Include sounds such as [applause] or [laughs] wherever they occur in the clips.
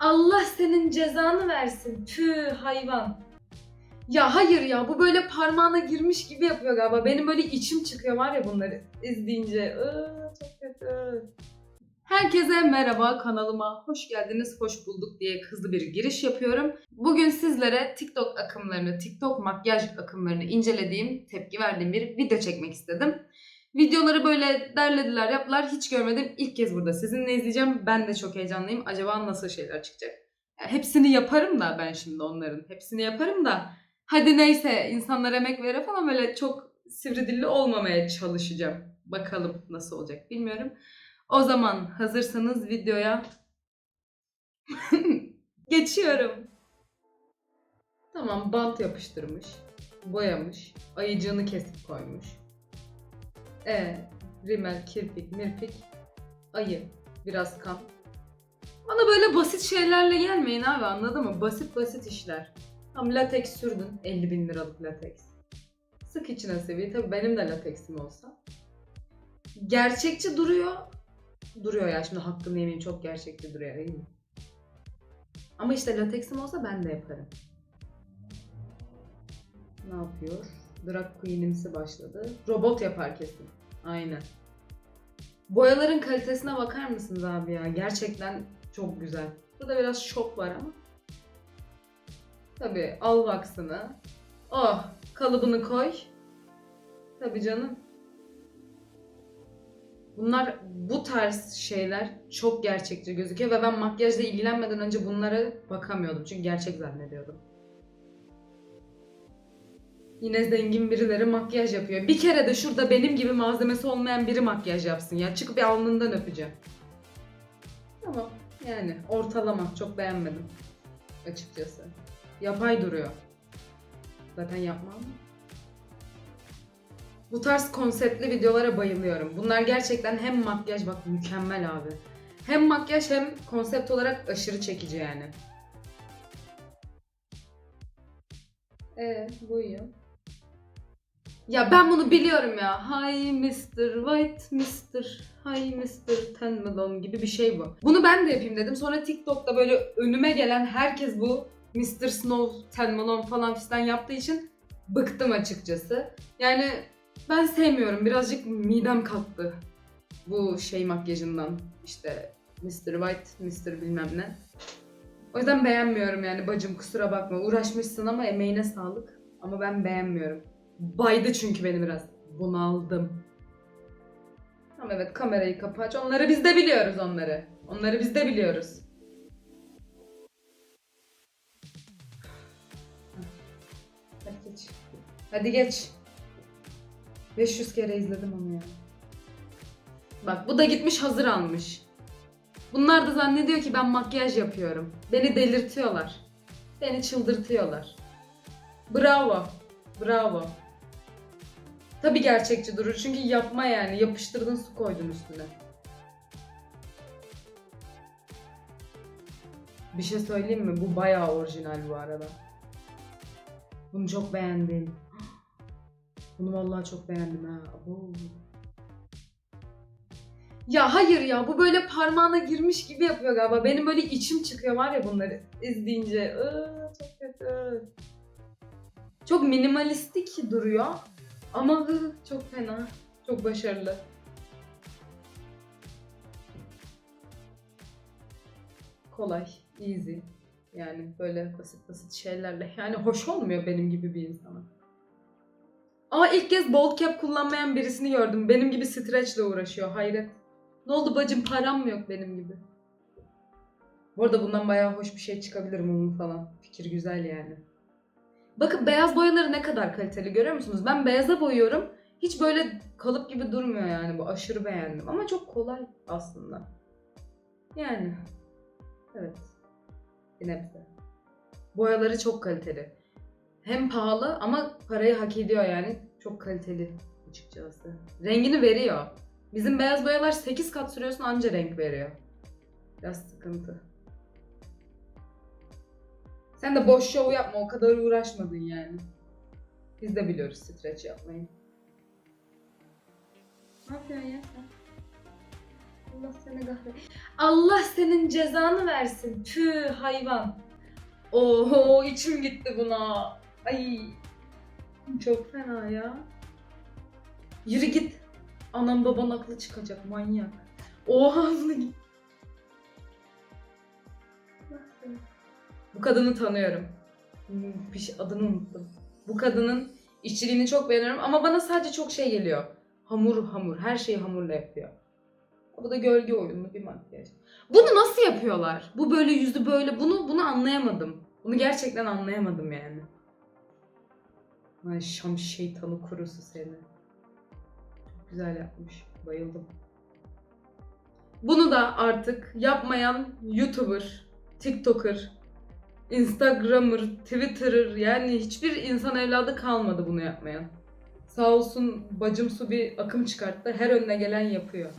Allah senin cezanı versin. Tüh hayvan. Ya hayır ya bu böyle parmağına girmiş gibi yapıyor galiba. Benim böyle içim çıkıyor var ya bunları izleyince. Çok kötü. Herkese merhaba kanalıma hoş geldiniz, hoş bulduk diye hızlı bir giriş yapıyorum. Bugün sizlere TikTok akımlarını, TikTok makyaj akımlarını incelediğim, tepki verdiğim bir video çekmek istedim. Videoları böyle derlediler, yaptılar. Hiç görmedim. İlk kez burada sizinle izleyeceğim. Ben de çok heyecanlıyım. Acaba nasıl şeyler çıkacak? Ya hepsini yaparım da ben şimdi onların. Hepsini yaparım da. Hadi neyse insanlar emek verir falan böyle çok sivri dilli olmamaya çalışacağım. Bakalım nasıl olacak bilmiyorum. O zaman hazırsanız videoya [laughs] geçiyorum. Tamam bant yapıştırmış. Boyamış. Ayıcığını kesip koymuş. E, rimel, kirpik, mirpik, ayı, biraz kan. Bana böyle basit şeylerle gelmeyin abi anladın mı? Basit basit işler. Tam lateks sürdün 50 bin liralık lateks. Sık içine seviye. Tabii benim de lateksim olsa. Gerçekçi duruyor. Duruyor ya şimdi hakkını yemeyeyim çok gerçekçi duruyor değil mi? Ama işte lateksim olsa ben de yaparım. Ne yapıyor? Drag Queen'imsi başladı. Robot yapar kesin. Aynen. Boyaların kalitesine bakar mısınız abi ya? Gerçekten çok güzel. Burada biraz şok var ama. Tabii al vaksını. Oh kalıbını koy. Tabii canım. Bunlar bu tarz şeyler çok gerçekçi gözüküyor ve ben makyajla ilgilenmeden önce bunlara bakamıyordum çünkü gerçek zannediyordum. Yine zengin birileri makyaj yapıyor. Bir kere de şurada benim gibi malzemesi olmayan biri makyaj yapsın ya. Çıkıp bir alnından öpeceğim. Tamam. Yani ortalama. Çok beğenmedim. Açıkçası. Yapay duruyor. Zaten yapmam. Bu tarz konseptli videolara bayılıyorum. Bunlar gerçekten hem makyaj bak mükemmel abi. Hem makyaj hem konsept olarak aşırı çekici yani. Ee, buyuyor. Ya ben bunu biliyorum ya. Hi Mr. White Mr. Hi Mr. Ten Melon gibi bir şey bu. Bunu ben de yapayım dedim. Sonra TikTok'ta böyle önüme gelen herkes bu Mr. Snow Ten Melon falan fistan yaptığı için bıktım açıkçası. Yani ben sevmiyorum. Birazcık midem kalktı. Bu şey makyajından. işte Mr. White, Mr. bilmem ne. O yüzden beğenmiyorum yani bacım kusura bakma. Uğraşmışsın ama emeğine sağlık. Ama ben beğenmiyorum. Baydı çünkü beni biraz. Bunaldım. Tamam evet kamerayı kapa. Onları biz de biliyoruz onları. Onları biz de biliyoruz. Hadi geç. Hadi geç. 500 kere izledim onu ya. Bak bu da gitmiş hazır almış. Bunlar da zannediyor ki ben makyaj yapıyorum. Beni delirtiyorlar. Beni çıldırtıyorlar. Bravo. Bravo. Tabii gerçekçi durur çünkü yapma yani. Yapıştırdın su koydun üstüne. Bir şey söyleyeyim mi? Bu bayağı orijinal bu arada. Bunu çok beğendim. Bunu vallahi çok beğendim ha. Abo. Ya hayır ya bu böyle parmağına girmiş gibi yapıyor galiba. Benim böyle içim çıkıyor var ya bunları izleyince. Iı, çok kötü. Çok minimalistik duruyor. Ama hı, çok fena. Çok başarılı. Kolay, easy. Yani böyle basit basit şeylerle. Yani hoş olmuyor benim gibi bir insana. Ama ilk kez bold cap kullanmayan birisini gördüm. Benim gibi stretchle uğraşıyor. Hayret. Ne oldu bacım param mı yok benim gibi? Bu arada bundan bayağı hoş bir şey çıkabilir mumlu falan. Fikir güzel yani. Bakın beyaz boyaları ne kadar kaliteli görüyor musunuz? Ben beyaza boyuyorum. Hiç böyle kalıp gibi durmuyor yani bu. Aşırı beğendim. Ama çok kolay aslında. Yani. Evet. Bir nebze. Boyaları çok kaliteli. Hem pahalı ama parayı hak ediyor yani. Çok kaliteli açıkçası. Rengini veriyor. Bizim beyaz boyalar 8 kat sürüyorsun anca renk veriyor. Biraz sıkıntı. Sen de boş şov yapma o kadar uğraşmadın yani. Biz de biliyoruz streç yapmayı. Ne yapıyorsun ya? Allah seni kahretsin. Allah senin cezanı versin. Tüh hayvan. Oho içim gitti buna. Ay. Çok fena ya. Yürü git. Anam baban aklı çıkacak manyak. Oha Bu kadını tanıyorum. Hmm, Bir şey, adını unuttum. Bu kadının işçiliğini çok beğeniyorum ama bana sadece çok şey geliyor. Hamur hamur. Her şeyi hamurla yapıyor. Bu da gölge oyunlu bir makyaj. Bunu nasıl yapıyorlar? Bu böyle yüzü böyle. Bunu bunu anlayamadım. Bunu gerçekten anlayamadım yani. Ay Şam şeytanı kurusu seni. Çok güzel yapmış. Bayıldım. Bunu da artık yapmayan YouTuber, TikToker, Instagrammer, Twitterer yani hiçbir insan evladı kalmadı bunu yapmayan. Sağ olsun bacım su bir akım çıkarttı. Her önüne gelen yapıyor.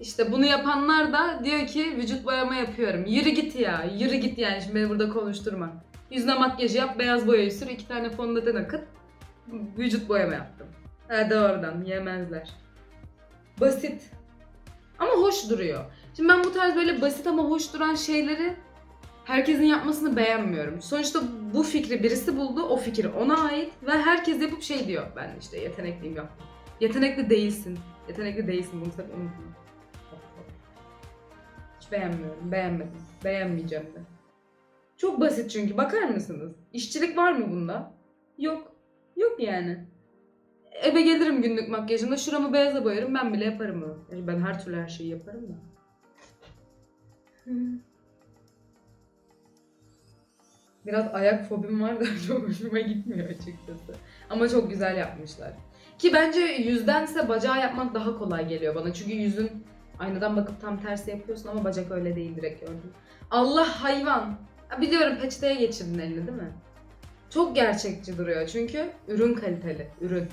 İşte bunu yapanlar da diyor ki vücut boyama yapıyorum. Yürü git ya, yürü git yani şimdi beni burada konuşturma. Yüzüne makyajı yap, beyaz boyayı sür, iki tane fondöten akıt. Vücut boyama yaptım. Hadi oradan, yemezler. Basit. Ama hoş duruyor. Şimdi ben bu tarz böyle basit ama hoş duran şeyleri herkesin yapmasını beğenmiyorum. Sonuçta bu fikri birisi buldu, o fikir ona ait ve herkes yapıp şey diyor. Ben işte yetenekliyim yok. Yetenekli değilsin. Yetenekli değilsin bunu tabii unutma. Hiç beğenmiyorum, beğenmedim. Beğenmeyeceğim de. Çok basit çünkü bakar mısınız? İşçilik var mı bunda? Yok. Yok yani. Eve gelirim günlük makyajımda şuramı beyaza boyarım ben bile yaparım onu. Yani ben her türlü her şeyi yaparım da. Biraz ayak fobim var da [laughs] çok hoşuma gitmiyor açıkçası. Ama çok güzel yapmışlar. Ki bence yüzdense bacağı yapmak daha kolay geliyor bana. Çünkü yüzün aynadan bakıp tam tersi yapıyorsun ama bacak öyle değil direkt gördüm. Allah hayvan. Ha, Biliyorum peçeteye geçirdin elini değil mi? Çok gerçekçi duruyor çünkü ürün kaliteli. Ürün.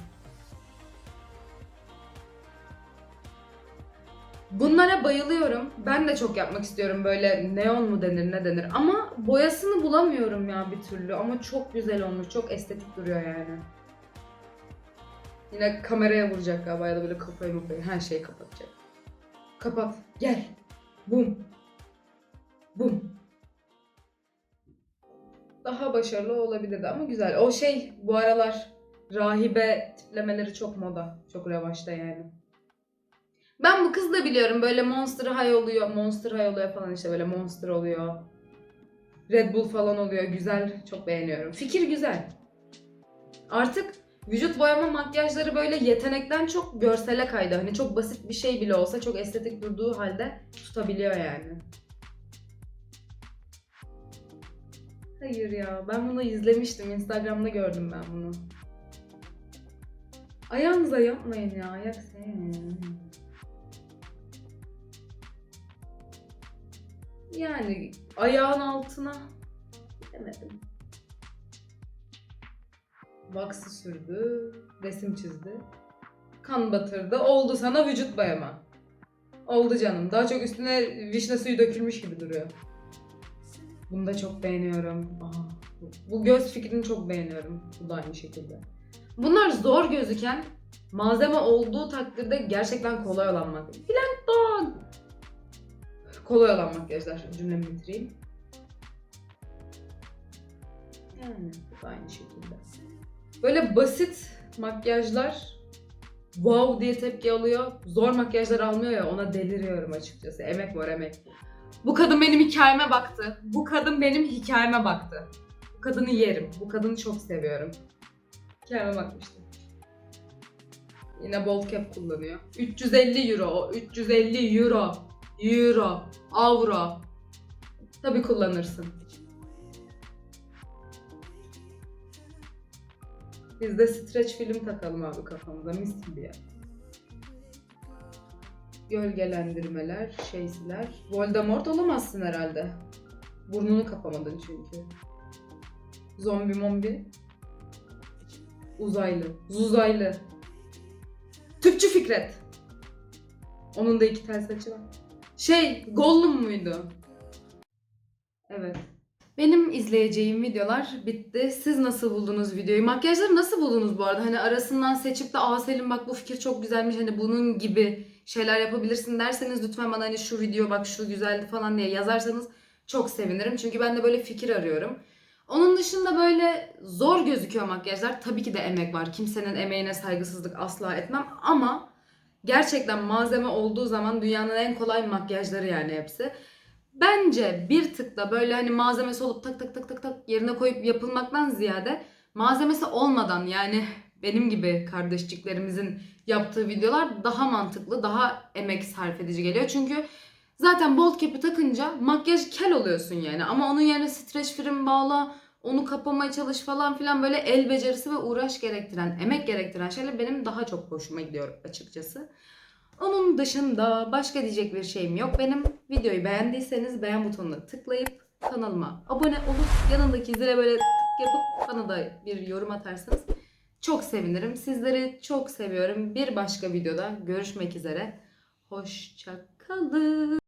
Bunlara bayılıyorum. Ben de çok yapmak istiyorum böyle neon mu denir ne denir. Ama boyasını bulamıyorum ya bir türlü. Ama çok güzel olmuş. Çok estetik duruyor yani. Yine kameraya vuracak galiba ya da böyle kafayı mafayı her şeyi kapatacak. Kapat. Gel. Bum. Bum. Daha başarılı olabilirdi ama güzel. O şey bu aralar rahibe tiplemeleri çok moda. Çok revaçta yani. Ben bu kızı da biliyorum. Böyle Monster High oluyor. Monster High oluyor falan işte böyle Monster oluyor. Red Bull falan oluyor. Güzel. Çok beğeniyorum. Fikir güzel. Artık vücut boyama makyajları böyle yetenekten çok görsele kaydı. Hani çok basit bir şey bile olsa çok estetik durduğu halde tutabiliyor yani. Hayır ya. Ben bunu izlemiştim. Instagram'da gördüm ben bunu. Ayağınıza yapmayın ya. Ayak sevmiyorum. Yani ayağın altına demedim. Vaksı sürdü, resim çizdi. Kan batırdı. Oldu sana vücut boyama. Oldu canım. Daha çok üstüne vişne suyu dökülmüş gibi duruyor. Bunu da çok beğeniyorum. Aa, bu- göz fikrini çok beğeniyorum. Bu da aynı şekilde. Bunlar zor gözüken malzeme olduğu takdirde gerçekten kolay olan makyaj. Plankton! Kolay olan makyajlar. Cümlemi bitireyim. Yani bu da aynı şekilde. Böyle basit makyajlar wow diye tepki alıyor. Zor makyajlar almıyor ya ona deliriyorum açıkçası. Emek var emek. Bu kadın benim hikayeme baktı. Bu kadın benim hikayeme baktı. Bu kadını yerim. Bu kadını çok seviyorum. Hikayeme bakmıştım. Yine bold cap kullanıyor. 350 euro. o, 350 euro. Euro. Avro. Tabii kullanırsın. Biz de streç film takalım abi kafamıza mis gibi ya. Gölgelendirmeler, şeysiler. Voldemort olamazsın herhalde. Burnunu kapamadın çünkü. Zombi mombi. Uzaylı. Zuzaylı. Tüpçü Fikret. Onun da iki tel saçı var. Şey, Gollum muydu? Evet. Benim izleyeceğim videolar bitti. Siz nasıl buldunuz videoyu? Makyajları nasıl buldunuz bu arada? Hani arasından seçip de aa Selim bak bu fikir çok güzelmiş hani bunun gibi şeyler yapabilirsin derseniz lütfen bana hani şu video bak şu güzeldi falan diye yazarsanız çok sevinirim. Çünkü ben de böyle fikir arıyorum. Onun dışında böyle zor gözüküyor makyajlar. Tabii ki de emek var. Kimsenin emeğine saygısızlık asla etmem ama gerçekten malzeme olduğu zaman dünyanın en kolay makyajları yani hepsi. Bence bir tıkla böyle hani malzemesi olup tak tak tak tak tak yerine koyup yapılmaktan ziyade malzemesi olmadan yani benim gibi kardeşçiklerimizin yaptığı videolar daha mantıklı, daha emek sarf edici geliyor. Çünkü zaten bold cap'i takınca makyaj kel oluyorsun yani. Ama onun yerine streç film bağla, onu kapamaya çalış falan filan böyle el becerisi ve uğraş gerektiren, emek gerektiren şeyler benim daha çok hoşuma gidiyor açıkçası. Onun dışında başka diyecek bir şeyim yok. Benim videoyu beğendiyseniz beğen butonuna tıklayıp kanalıma abone olup yanındaki zile böyle tık yapıp bana da bir yorum atarsanız çok sevinirim. Sizleri çok seviyorum. Bir başka videoda görüşmek üzere. Hoşça kalın.